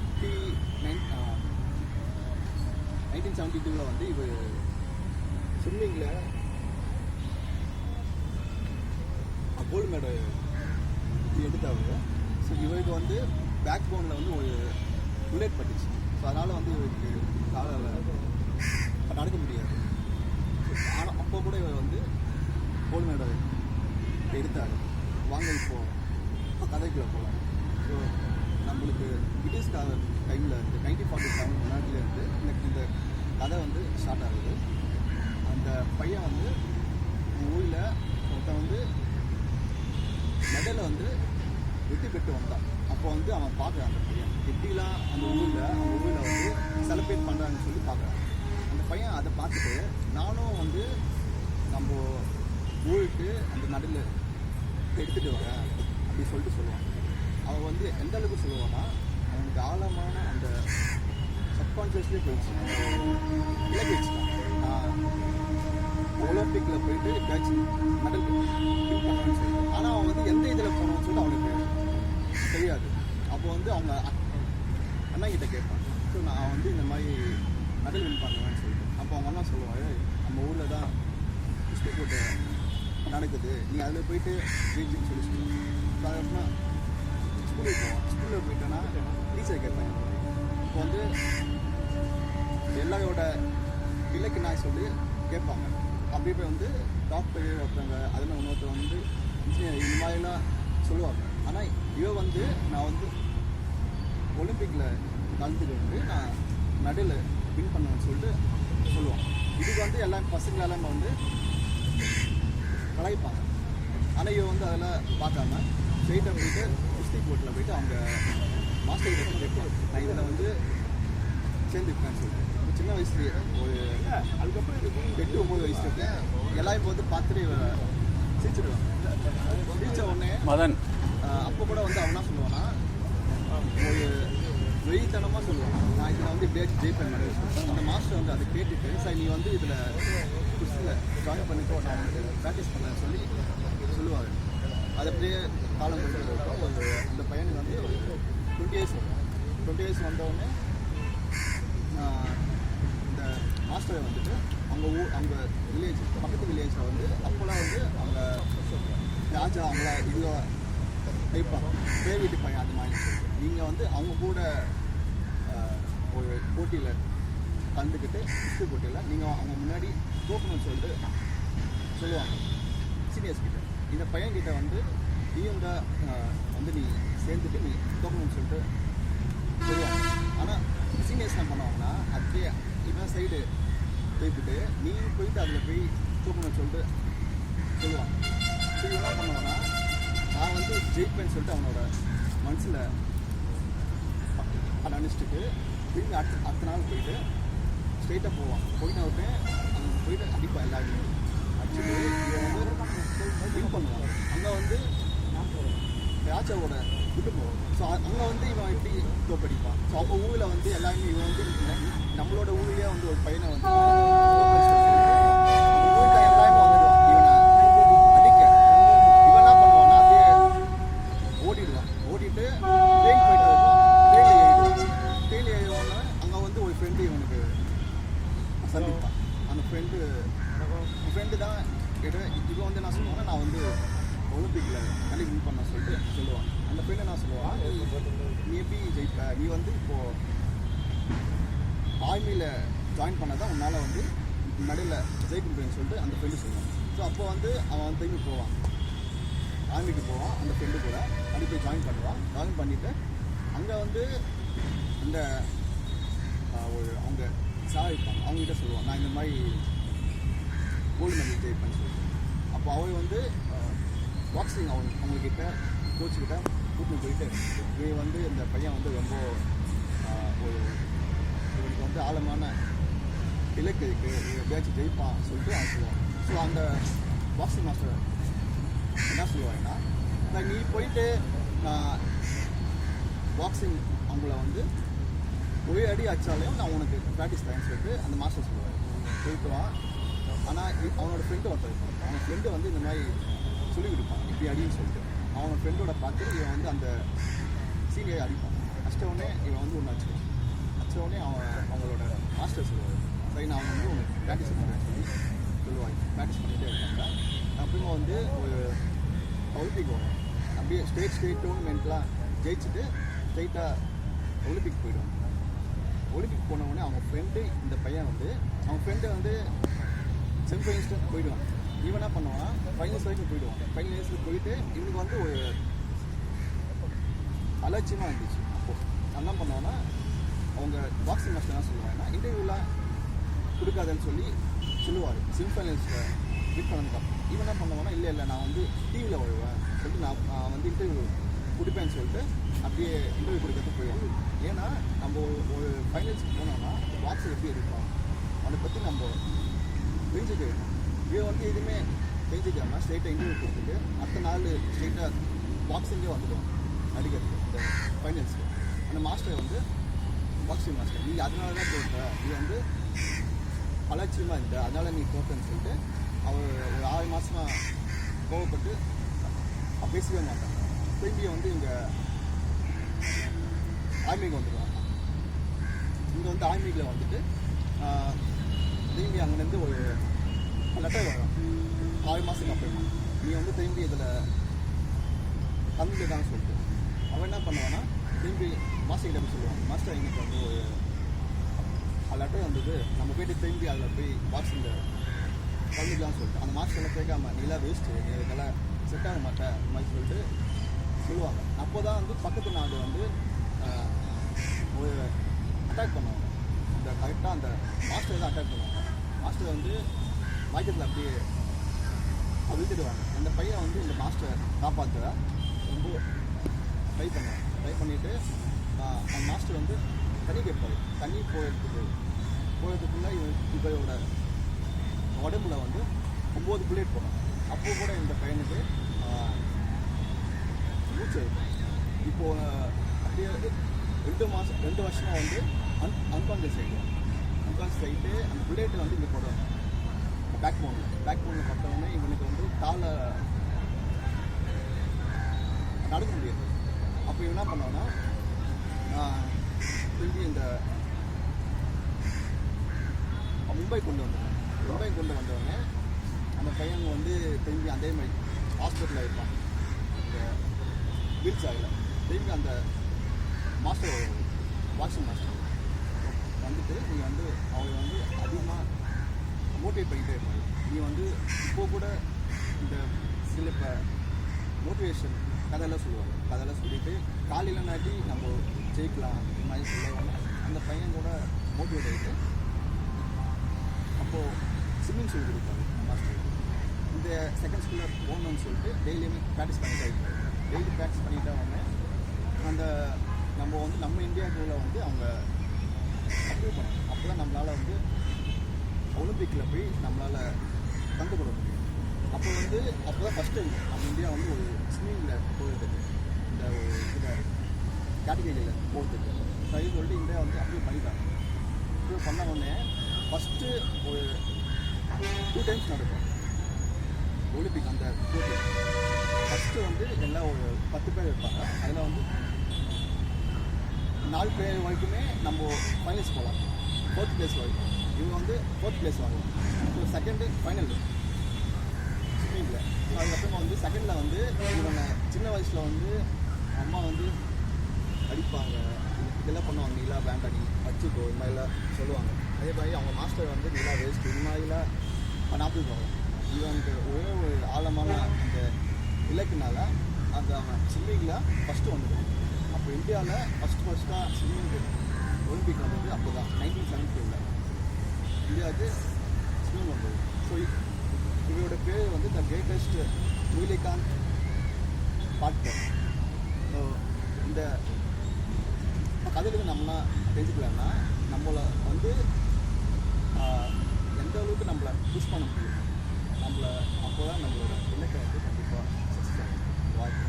Ninety nine nineteen seventy டூவில் வந்து இவர் ஸ்விம்மிங்கில் கோல்டு மெடல் எடுத்தவர். ஸோ இவருக்கு வந்து பேக் போனில் வந்து ஒரு புல்லட் பட்டுச்சு. ஸோ அதனால் வந்து இவருக்கு காலில் நடக்க முடியாது. ஆனால் அப்போ கூட இவர் வந்து கோல்டு மெடல் எடுத்தார். வாங்க இப்போ கதைக்குள்ள போகலாம் ஸோ நம்மளுக்கு பிரிட்டிஷ்கார டைமில் இருந்து நைன்டீன் ஃபார்ட்டி செவன் முன்னாடியிலேருந்து எனக்கு இந்த கதை வந்து ஸ்டார்ட் ஆகுது. அந்த பையன் வந்து ஊரில் ஒருத்தன் வந்து மெடலை வந்து வெட்டி பெற்று வந்தான். அப்போ வந்து அவன் பார்க்குறான் அந்த பையன். எப்படிலாம் அந்த ஊரில் அந்த ஊரில் வந்து செலிப்ரேட் பண்ணுறாங்கன்னு சொல்லி பார்க்குறான். அந்த பையன் அதை பார்த்துட்டு நானும் வந்து நம்ம ஊருக்கு அந்த நடுவில் எடுத்துகிட்டு வரேன் அப்படி சொல்லிட்டு சொல்லுவான். அவன் வந்து எந்த அளவுக்கு சொல்லுவான்னா அவனுக்கு ஆழமான அந்த சப்கான்ஷியஸ்லேயே போயிடுச்சு. இலக்கு ஒலிம்பிக்கில் போயிட்டு எப்பயாச்சும் மெடல் வின் பண்ணுவேன்னு சொல்லிட்டு. ஆனால் அவன் வந்து எந்த இதில் போனான்னு சொல்லிட்டு அவனுக்கு தெரியாது. அப்போ வந்து அவங்க அண்ணா கிட்ட கேட்பான் ஸோ நான் வந்து இந்த மாதிரி மெடல் வின் பண்ணுவேன்னு சொல்லிட்டு. அப்போ அவங்க அண்ணா சொல்லுவாங்க நம்ம ஊரில் தான் குஸ்தி போட்டு நடக்குது. நீ அதில் போயிட்டு ஜெயிச்சுன்னு சொல்லி சொல்லுவாங்க ஸோ அதுக்கப்புறம் ஸ்கூலில் போயிட்டேன்னா டீச்சர் கேட்பேன். இப்போ வந்து எல்லாரோட இலக்கு நான் சொல்லி கேட்பாங்க. அப்படி போய் வந்து டாக்டர் ஒருத்தவங்க அதில் இன்னொருத்தர் வந்து இன்ஜினியர் இந்த மாதிரிலாம் சொல்லுவாங்க. ஆனால் இவ வந்து நான் வந்து ஒலிம்பிக்கில் கலந்துட்டு வந்து நான் நடுவில் வின் பண்ணுவேன்னு சொல்லிட்டு சொல்லுவாங்க இதுக்கு வந்து எல்லாம் பசங்களெல்லாம் வந்து கலாய்ப்பாங்க. ஆனால் இவ வந்து அதெல்லாம் பார்க்காம ஸ்ட்ரெயிட்டாக போயிட்டு குஸ்தி போட்டில் போயிட்டு அவங்க மாஸ்டர் போய் கேட்பாங்க நான் இதில் வந்து சேர்ந்துருக்கேன்னு சொல்லிட்டு. சின்ன வயசுலேயே ஒரு அதுக்கப்புறம் எட்டு ஒம்பது வயசு இருக்கு. இப்போ வந்து பார்த்துட்டு சிரிச்சிடுவாங்க. சிரிச்ச உடனே மதன். அப்போ கூட வந்து அவன் என்ன சொல்லுவான்னா ஒரு வெறித்தனமாக சொல்லுவான். நான் இதில் வந்து இப்படியே ஜெயிப்பேன் அந்த மாஸ்டர் வந்து அதை கேட்டுட்டு சார் நீ வந்து இதில் குஸ்தியில் ஜாயின் பண்ணிக்கோ நான் ப்ராக்டிஸ் பண்ணேன்னு சொல்லி சொல்லுவார். அது அப்படியே காலம் கொண்டு ஒரு அந்த பையனுக்கு வந்து ஒரு டுவெண்ட்டி இயர்ஸ் டுவெண்ட்டி இயர்ஸ் வந்தவுடனே இந்த மாஸ்டரை வந்துட்டு அவங்க ஊர் அவங்க வில்லேஜ் பக்கத்து வில்லேஜில் வந்து அப்போலாம் வந்து அவங்க ராஜா அவங்கள இதுவாக வைப்பாங்க பேர் வீட்டு பையன் அந்த மாதிரி. நீங்கள் வந்து அவங்க கூட ஒரு போட்டியில் கலந்துக்கிட்டு குஸ்தி போட்டியில் நீங்கள் அவங்க முன்னாடி தோக்கணும்னு சொல்லிட்டு சொல்லுவாங்க. சீனியர்ஸ் கிட்ட. இந்த பையன்கிட்ட வந்து நீயும் தான் வந்து நீ சேர்ந்துட்டு நீ தோக்கணும்னு சொல்லிட்டு சொல்லுவாங்க ஆனால் சீனியர்ஸ் என்ன பண்ணுவாங்கன்னா அப்படியே இவன் சைடு போய்விட்டு நீ போயிட்டு அதில் போய் தூக்கணும்னு சொல்லிட்டு சொல்லுவாங்க ஸோ இவன் என்ன பண்ணுவான்னா நான் வந்து ஜெயிப்பேன்னு சொல்லிட்டு அவனோட மனசில் நினச்சிட்டு திரும்பி அடுத்த அடுத்த நாள் போயிட்டு ஸ்ட்ரெயிட்டாக போவான். போயிட்டு விட்டு போயிட்டு அடிப்பான் எல்லாருமே வின் அங்கே வந்து ராஜாவோட விட்டு போவோம் ஸோ அங்கே வந்து இவன் எப்படி தோப்படிப்பான். ஸோ அவங்க ஊரில் வந்து எல்லாருமே இவன் வந்து நம்மளோட ஊர்லேயே வந்து ஒரு பையனை வந்து அவங்க ஊருக்கார எல்லாருமே வந்துடுவான் இவனை அடிக்க இவன் என்ன பண்ணுவான்னா அப்படியே ஓடிடுவான் ஓடிட்டு ட்ரெயின் போயிட்டு இருக்கும் ட்ரெயினில் ஏறிடுவான் ட்ரெயினில் ஏறிடுவோன்னா அங்கே வந்து ஒரு ஃப்ரெண்டு இவனுக்கு சந்திப்பான் அந்த ஃப்ரெண்டு ஃப்ரெண்டு தான் கிட்ட இவன் வந்து என்ன நான் வந்து ஒலிம்பிக்கில் நல்ல வின் பண்ண சொல்லிட்டு சொல்லுவான் அந்த ஃப்ரெண்டு என்ன சொல்லுவான் நீ எப்படி ஜெயிப்ப? நீ வந்து இப்போது ஆர்மியில் ஜாயின் பண்ணதான் உன்னால் வந்து நடுவில் ஜெயிக்க முடியும்னு சொல்லிட்டு அந்த ஃப்ரெண்டு சொல்லுவான் ஸோ அப்போ வந்து அவன் திரும்பி போவான். ஆர்மிக்கு போவான் அந்த ஃப்ரெண்டு கூட. அப்படி போய் ஜாயின் பண்ணுவான். ஜாயின் பண்ணிவிட்டு அங்கே வந்து இந்த ஒரு அவங்க சார் இருப்பாங்க. அவங்ககிட்ட சொல்லுவான் நான் இந்த மாதிரி கோல்டு மெடல் ஜெயிப்பேன்னு சொல்லுவேன் அப்போ அவள் வந்து பாக்ஸிங் அவங்க அவங்கக்கிட்ட கோச்சுக்கிட்ட கூட்டிட்டு போயிட்டு இவன் வந்து இந்த பையன் வந்து ரொம்ப ஒரு இவனுக்கு வந்து ஆழமான இலக்கு இருக்குது இவன் எப்படியாச்சும் ஜெயிப்பான் சொல்லிட்டு அவன் சொல்லுவான். ஸோ அந்த பாக்ஸிங் மாஸ்டர் என்ன சொல்லுவாங்கன்னா நீ போயிட்டு நான் பாக்ஸிங் அவங்கள வந்து ஒரே அடி அடித்தாலையும் நான் உனக்கு ப்ராக்டிஸ் தரேன்னு சொல்லிட்டு அந்த மாஸ்டர் சொல்லுவார். போயிட்டு வா ஆனால் அவனோட ஃப்ரெண்டு ஒருத்தர் இருப்பான். அவன் ஃப்ரெண்டு வந்து இந்த மாதிரி சொல்லி கொடுப்பான் இப்படி அடின்னு சொல்லிட்டு. அவனோட ஃப்ரெண்டோட பார்த்து இவன் வந்து அந்த சீனியரை அடிப்பான். ஃபஸ்ட்டு இவன் வந்து ஒன்று அடிச்சிடுவான். அடிச்ச உடனே அவன் அவங்களோட மாஸ்டர் சொல்லுவார். சரி நான் வந்து உனக்கு ப்ராக்டிஸ் பண்ணுறேன்னு சொல்லி சொல்லுவாங்க ப்ராக்டிஸ் பண்ணிகிட்டே இருக்காங்க. அப்புறமா வந்து ஒரு ஒலிம்பிக் வரும் அப்படியே ஸ்டேட் ஸ்டேட் டோர்னமெண்ட்லாம் ஜெயிச்சுட்டு ஸ்ட்ரெயிட்டாக ஒலிம்பிக் போயிடுவாங்க. ஒலிம்பிக் போனவுடனே அவங்க ஃப்ரெண்டு இந்த பையன் வந்து அவங்க ஃப்ரெண்டு வந்து செமிஃபைனல்ஸ்ட்டு போயிடுவான். இவன் என்ன பண்ணுவான்? ஃபைனல்ஸ் வரைக்கும் போயிடுவான். ஃபைனல்ஸில் போயிட்டு இவனுக்கு வந்து ஒரு அலட்சியமாக இருந்துச்சு. அப்போது என்ன பண்ணுவான்னா அவங்க பாக்ஸிங் மாஸ்டர் என்ன சொல்லுவாங்கன்னா இன்டர்வியூலாம் கொடுக்காதன்னு சொல்லி சொல்லுவார். செமிஃபைனல்ஸில் விட் பண்ணதுக்கப்புறம் இவன் என்ன பண்ணுவான்னா இல்லை இல்லை நான் வந்து டிவியில் வருவேன். சொல்லிட்டு நான் நான் வந்து இன்டர்வியூ கொடுப்பேன்னு சொல்லிட்டு அப்படியே இன்டர்வியூ கொடுக்கறது போயிடும் ஏன்னா நம்ம ஒரு- ஃபைனல்ஸ்க்கு போனோம்னா பாக்ஸர் எப்படி இருக்கும்? அதை பற்றி நம்ம Uh, தெரிஞ்சுக்க இவன் வந்து எதுவுமே தெரிஞ்சுக்காம ஸ்ட்ரெயிட்டாக இன்டர்வியூ கொடுத்துட்டு அடுத்த நாள் ஸ்ட்ரெயிட்டாக பாக்ஸிங்கே வந்துடுவான் நடிகருக்கு இந்த ஃபைனல்ஸ்க்கு அந்த மாஸ்டர் வந்து பாக்ஸிங் மாஸ்டர் நீ அதனால தான் தோற்ற. நீ வந்து அலட்சியமாக இருந்த. அதனால நீ தோற்றன்னு சொல்லிட்டு அவர் ஒரு ஆறு மாதமாக கோவப்பட்டு பேசவே மாட்டாங்க திரும்பி வந்து இங்கே ஆர்மிக்கு வந்துடுவாங்க இங்கே வந்து ஆர்மிக்கில் வந்துட்டு திரும்பி அங்கேருந்து ஒரு லெட்டர் வரும். ஆறு மாதத்துக்கு அப்புறமா. நீ வந்து திரும்பி இதில் கலந்துட்டான்னு சொல்லிட்டு. அவன் என்ன பண்ணுவான்னா திரும்பி மாஸ்டர் போய் சொல்லுவான். மாஸ்டர் எங்களுக்கு வந்து ஒரு லெட்டர் வந்தது. நம்ம போயிட்டு திரும்பி அதில் போய் பாக்ஸிங்கில் கலந்துக்கலாம்னு சொல்லிட்டு. அந்த மாஸ்டர்லாம் கேட்காம நீலாம் வேஸ்ட்டு நீ இதெல்லாம் செட் ஆக மாட்டேன் இந்த மாதிரி சொல்லிட்டு சொல்லுவாங்க. அப்போ தான் வந்து பக்கத்து நாடு வந்து ஒரு அட்டாக் பண்ணுவாங்க. அந்த கரெக்டாக அந்த மாஸ்டர் தான் அட்டாக் பண்ணுவாங்க. மாஸ்டர் வந்து வாய்க்கத்தில் அப்படியே விழுத்துடுவாங்க அந்த பையன் வந்து இந்த மாஸ்டர் காப்பாற்ற ரொம்ப ட்ரை பண்ணுவேன் ட்ரை பண்ணிவிட்டு அந்த மாஸ்டர் வந்து தண்ணி கேட்பாரு. தண்ணி போயிடுறதுக்கு போகிறதுக்குள்ள இவன் இவரோட உடம்புல வந்து ஒம்பது புல்லட் போடும். அப்போ கூட இந்த பையனுக்கு மூச்சு இப்போது இப்போ அப்படியே ரெண்டு மாதம் ரெண்டு வருஷமா வந்து அன் அன்கான்சியஸ் ஆகிடும் அன்கான்சியஸ் ஆகிட்டு அந்த புல்லெட் வந்து இங்கே போடுவாங்க. பேக் போன் பேக் போனில் பட்டவுடனே இவனுக்கு வந்து காலை நடக்க முடியாது. அப்போ இவன் என்ன பண்ணான்னா திரும்பி இந்த மும்பை கொண்டு வந்தாங்க மும்பை கொண்டு வந்தவொடனே அந்த பையன் வந்து திரும்பி அதே மாதிரி ஹாஸ்பிட்டலில் இருப்பான். இந்த வீல் சேரில் திரும்பி அந்த மாஸ்டர் வாஷிங் மாஸ்டர் வந்துட்டு நீ வந்து அவங்க வந்து அதிகமாக மோட்டிவேட் பண்ணிகிட்டே இருப்பாங்க நீ வந்து இப்போ கூட இந்த சில இப்போ மோட்டிவேஷன் கதையெல்லாம் சொல்லுவாங்க. கதையெல்லாம் சொல்லிட்டு காலையில் நாட்டி நம்ம ஜெயிக்கலாம் இந்த மாதிரி சொல்லுவாங்க. அந்த பையன் கூட மோட்டிவேட் ஆகிட்டு அப்போது ஸ்விம்மிங் சொல்லி கொடுப்பாங்க மாஸ்டர் இந்த செகண்ட் ஸ்கூலில் போகணும்னு சொல்லிட்டு டெய்லியுமே ப்ராக்டிஸ் பண்ணிட்டே இருக்காங்க டெய்லி ப்ராக்டிஸ் பண்ணிட்டே உடனே அந்த நம்ம வந்து நம்ம இந்தியாக்குள்ளே வந்து அவங்க அப்ரூவ் பண்ணணும் அப்போ தான் நம்மளால் வந்து ஒலிம்பிக்கில் போய் நம்மளால் கண்டு கொள்ள முடியும். அப்போ வந்து அப்போ தான் ஃபஸ்ட்டு நம்ம இந்தியா வந்து ஒரு ஸ்விம்மிங்கில் போகிறதுக்கு இந்த ஒரு இதில் கேட்டகரியில் போகிறதுக்கு இது சொல்லிட்டு இந்தியா வந்து அப்ரூவ் பண்ணிட்டாங்க. அப்ரூவ் பண்ண உடனே ஃபஸ்ட்டு ஒரு டூ டைம்ஸ் நடக்கும். ஒலிம்பிக் அந்த போட்டி. ஃபஸ்ட்டு வந்து எல்லாம் ஒரு பத்து பேர் இருப்பாங்க. அதில் வந்து நாலு பேர் வரைக்குமே நம்ம ஃபைனல்ஸ் போகலாம். ஃபோர்த் பிளேஸ் வரைக்கும். இவங்க வந்து ஃபோர்த் பிளேஸ் வாங்குவோம் ஸோ செகண்டு ஃபைனல் ஸ்பீடில் அதுக்கப்புறமா வந்து செகண்டில் வந்து இவங்க சின்ன வயசில் வந்து அம்மா வந்து அடிப்பாங்க. இதெல்லாம் பண்ணுவாங்க. நீலா வேண்டாடி நீ வச்சுக்கோ இது மாதிரிலாம் சொல்லுவாங்க. அதே மாதிரி அவங்க மாஸ்டர் வந்து நீலா வேஸ்ட் இது மாதிரிலாம் பண்ணாமல் இவனுக்கு ஒரே ஒரு ஆழமான அந்த இலக்குனால அந்த அவன் ஸ்விம்மிங்கில் ஃபஸ்ட்டு வந்துடுவான். அப்போ இந்தியாவில் ஃபஸ்ட் ஃபஸ்ட்டாக ஸ்விம்மிங் ஒலிம்பிக் வந்தது. அப்போ தான் நைன்டீன் செவன்ட்டி இந்தியாவுக்கு ஸ்விம்மிங் வந்தது. ஸோ இவரோட பேர் வந்து த கிரேட்டஸ்ட் நீலிகாந்த் பாட்கர் ஸோ இந்த கதையிலிருந்து நம்மளா தெரிஞ்சுக்கலாம்னா நம்மளை வந்து எந்த அளவுக்கு நம்மளை புஷ் பண்ண முடியும் நம்மளை அப்போ தான் நம்மளோட இலக்கை வந்து கண்டிப்பாக சக்ஸஸ் ஆகும். வாழ்க்கை